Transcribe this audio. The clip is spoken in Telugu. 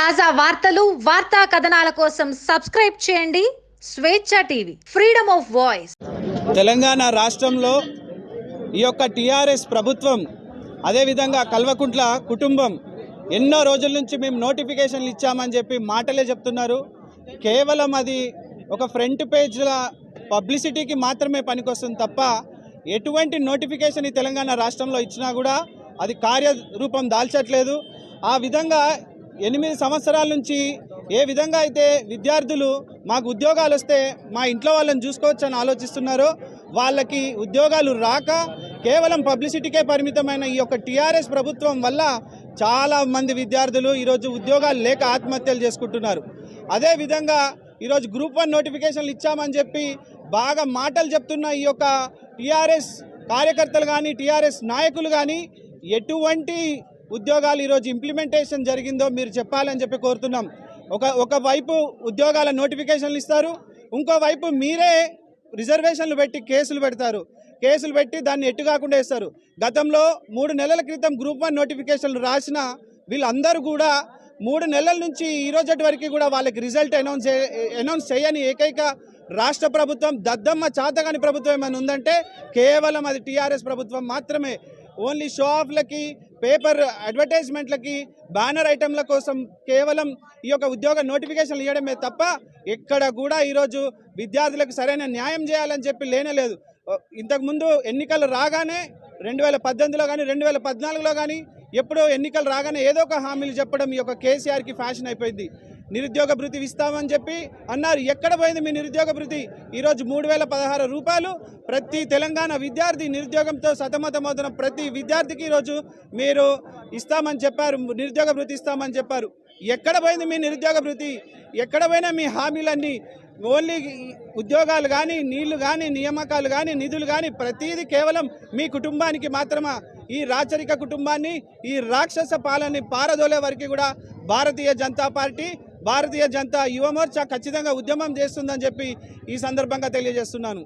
తాజా వార్తలు వార్తా కథనాల కోసం సబ్స్క్రైబ్ చేయండి. Swecha TV freedom of voice. Telangana రాష్ట్రంలో ఈ యొక్క టీఆర్ఎస్ ప్రభుత్వం అదేవిధంగా కల్వకుంట్ల కుటుంబం ఎన్నో రోజుల నుంచి మేము నోటిఫికేషన్లు ఇచ్చామని చెప్పి మాటలే చెప్తున్నారు. కేవలం అది ఒక ఫ్రంట్ పేజ్ల పబ్లిసిటీకి మాత్రమే పనికొస్తుంది తప్ప ఎటువంటి నోటిఫికేషన్ ఈ తెలంగాణ రాష్ట్రంలో ఇచ్చినా కూడా అది కార్యరూపం దాల్చట్లేదు. ఆ విధంగా ఎనిమిది సంవత్సరాల నుంచి ఏ విధంగా అయితే విద్యార్థులు మాకు ఉద్యోగాలు వస్తే మా ఇంట్లో వాళ్ళని చూసుకోవచ్చు అని ఆలోచిస్తున్నారో వాళ్ళకి ఉద్యోగాలు రాక కేవలం పబ్లిసిటీకే పరిమితమైన ఈ యొక్క టీఆర్ఎస్ ప్రభుత్వం వల్ల చాలా మంది విద్యార్థులు ఈరోజు ఉద్యోగాలు లేక ఆత్మహత్యలు చేసుకుంటున్నారు. అదేవిధంగా ఈరోజు గ్రూప్ వన్ నోటిఫికేషన్లు ఇచ్చామని చెప్పి బాగా మాటలు చెప్తున్న ఈ యొక్క టీఆర్ఎస్ కార్యకర్తలు కానీ టీఆర్ఎస్ నాయకులు కానీ ఎటువంటి ఉద్యోగాలు ఈరోజు ఇంప్లిమెంటేషన్ జరిగిందో మీరు చెప్పాలని చెప్పి కోరుతున్నాం. ఒక ఒకవైపు ఉద్యోగాల నోటిఫికేషన్లు ఇస్తారు ఇంకోవైపు మీరే రిజర్వేషన్లు పెట్టి కేసులు పెడతారు. కేసులు పెట్టి దాన్ని ఎట్టు కాకుండా వేస్తారు. గతంలో మూడు నెలల క్రితం గ్రూప్ వన్ నోటిఫికేషన్లు రాసిన వీళ్ళందరూ కూడా మూడు నెలల నుంచి ఈ రోజటి వరకు కూడా వాళ్ళకి రిజల్ట్ అనౌన్స్ అనౌన్స్ చేయని ఏకైక రాష్ట్ర ప్రభుత్వం దద్దమ్మ చాతగాని ప్రభుత్వం ఏమైనా ఉందంటే కేవలం అది టీఆర్ఎస్ ప్రభుత్వం మాత్రమే. ఓన్లీ షో ఆఫ్లకి పేపర్ అడ్వర్టైజ్మెంట్లకి బ్యానర్ ఐటెంల కోసం కేవలం ఈ యొక్క ఉద్యోగ నోటిఫికేషన్లు ఇవ్వడమే తప్ప ఎక్కడ కూడా ఈరోజు విద్యార్థులకు సరైన న్యాయం చేయాలని చెప్పి లేనేలేదు. ఇంతకుముందు ఎన్నికలు రాగానే రెండు వేల పద్దెనిమిదిలో కానీ రెండు వేల పద్నాలుగులో కానీ ఎప్పుడో ఎన్నికలు రాగానే ఏదో ఒక హామీలు చెప్పడం ఈ యొక్క కేసీఆర్కి ఫ్యాషన్ అయిపోయింది. నిరుద్యోగ భృతి ఇస్తామని చెప్పి అన్నారు. ఎక్కడ పోయింది మీ నిరుద్యోగ భృతి? ఈరోజు మూడు వేల పదహారు రూపాయలు. ప్రతి తెలంగాణ విద్యార్థి నిరుద్యోగంతో సతమతమవుతున్న ప్రతి విద్యార్థికి ఈరోజు మీరు ఇస్తామని చెప్పారు. నిరుద్యోగ భృతి ఇస్తామని చెప్పారు. ఎక్కడ పోయింది మీ నిరుద్యోగ భృతి? ఎక్కడ పోయినా మీ హామీలన్నీ ఓన్లీ ఉద్యోగాలు కానీ నీళ్ళు కానీ నియామకాలు కానీ నిధులు కానీ ప్రతిదీ కేవలం మీ కుటుంబానికి మాత్రమా? ఈ రాచరిక కుటుంబాన్ని ఈ రాక్షస పాలనని పారదోలే వరకు కూడా భారతీయ జనతా పార్టీ భారతీయ జనతా యువమోర్చా ఖచ్చితంగా ఉద్యమం చేస్తుందని చెప్పి ఈ సందర్భంగా తెలియజేస్తున్నాను.